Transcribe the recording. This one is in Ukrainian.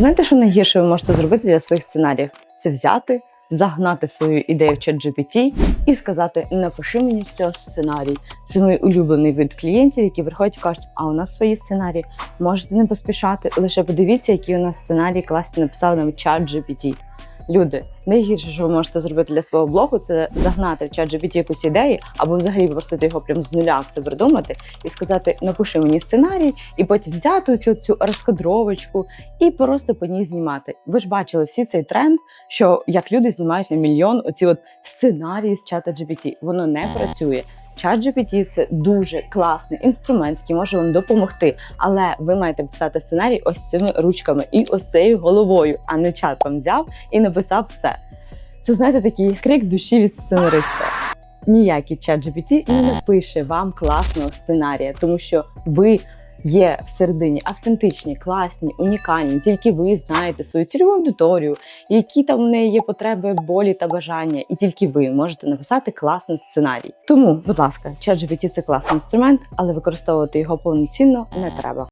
Знаєте, що найгірше ви можете зробити для своїх сценаріїв? Це взяти, загнати свою ідею в чат GPT і сказати: напиши мені з цього сценарій. Це мій улюблений від клієнтів, які приходять і кажуть, а у нас свої сценарії. Можете не поспішати. Лише подивіться, які у нас сценарії класні написав нам чат GPT. Люди, найгірше, що ви можете зробити для свого блогу, це загнати в чат GPT якусь ідею, або взагалі попросити його прям з нуля все придумати і сказати: напиши мені сценарій, і потім взяти цю цю розкадровочку і просто по ній знімати. Ви ж бачили всі цей тренд, що як люди знімають на мільйон оці от сценарії з чата GPT. Воно не працює. Чат GPT – це дуже класний інструмент, який може вам допомогти. Але ви маєте писати сценарій ось цими ручками і ось цією головою, а не чат вам взяв і написав все. Це знаєте такий крик душі від сценариста. Ніякий чат GPT не напише вам класного сценарія, тому що ви є всередині автентичні, класні, унікальні. Тільки ви знаєте свою цільову аудиторію, які там в неї є потреби, болі та бажання, і тільки ви можете написати класний сценарій. Тому, будь ласка, чат GPT – це класний інструмент, але використовувати його повноцінно не треба.